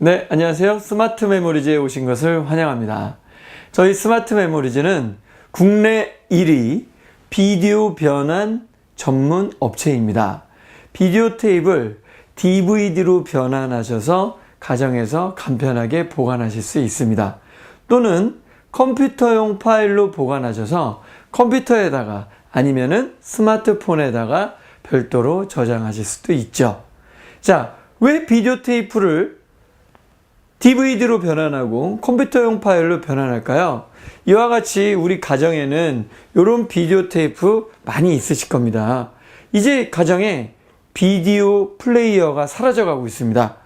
네, 안녕하세요. 스마트 메모리즈에 오신 것을 환영합니다. 저희 스마트 메모리즈는 국내 1위 비디오 변환 전문 업체입니다. 비디오 테이프를 DVD로 변환하셔서 가정에서 간편하게 보관하실 수 있습니다. 또는 컴퓨터용 파일로 보관하셔서 컴퓨터에다가 아니면은 스마트폰에다가 별도로 저장하실 수도 있죠. 자, 왜 비디오 테이프를 DVD로 변환하고 컴퓨터용 파일로 변환할까요? 이와 같이 우리 가정에는 이런 비디오 테이프 많이 있으실 겁니다. 이제 가정에 비디오 플레이어가 사라져가고 있습니다.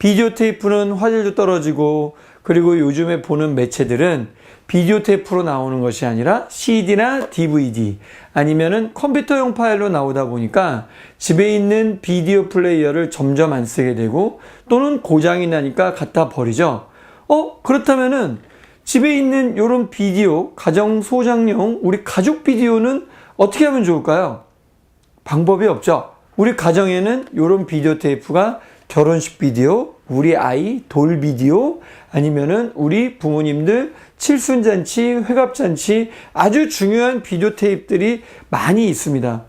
비디오 테이프는 화질도 떨어지고 그리고 요즘에 보는 매체들은 비디오 테이프로 나오는 것이 아니라 CD나 DVD 아니면은 컴퓨터용 파일로 나오다 보니까 집에 있는 비디오 플레이어를 점점 안 쓰게 되고 또는 고장이 나니까 갖다 버리죠. 어, 그렇다면은 집에 있는 이런 비디오, 가정 소장용, 우리 가족 비디오는 어떻게 하면 좋을까요? 방법이 없죠. 우리 가정에는 이런 비디오 테이프가 결혼식 비디오, 우리 아이 돌 비디오, 아니면은 우리 부모님들 칠순잔치, 회갑잔치 아주 중요한 비디오 테이프들이 많이 있습니다.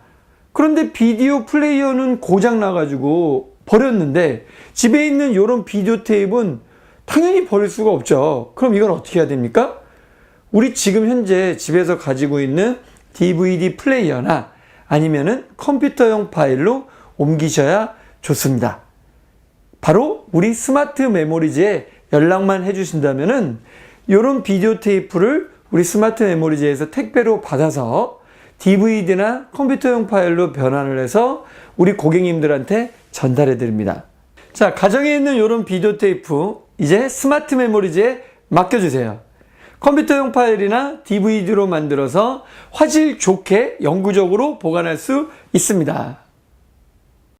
그런데 비디오 플레이어는 고장 나가지고 버렸는데 집에 있는 이런 비디오 테이프는 당연히 버릴 수가 없죠. 그럼 이건 어떻게 해야 됩니까? 우리 지금 현재 집에서 가지고 있는 DVD 플레이어나 아니면은 컴퓨터용 파일로 옮기셔야 좋습니다. 바로 우리 스마트 메모리즈에 연락만 해주신다면은 이런 비디오 테이프를 우리 스마트 메모리즈에서 택배로 받아서 DVD나 컴퓨터용 파일로 변환을 해서 우리 고객님들한테 전달해 드립니다. 자, 가정에 있는 이런 비디오 테이프 이제 스마트 메모리즈에 맡겨주세요. 컴퓨터용 파일이나 DVD로 만들어서 화질 좋게 영구적으로 보관할 수 있습니다.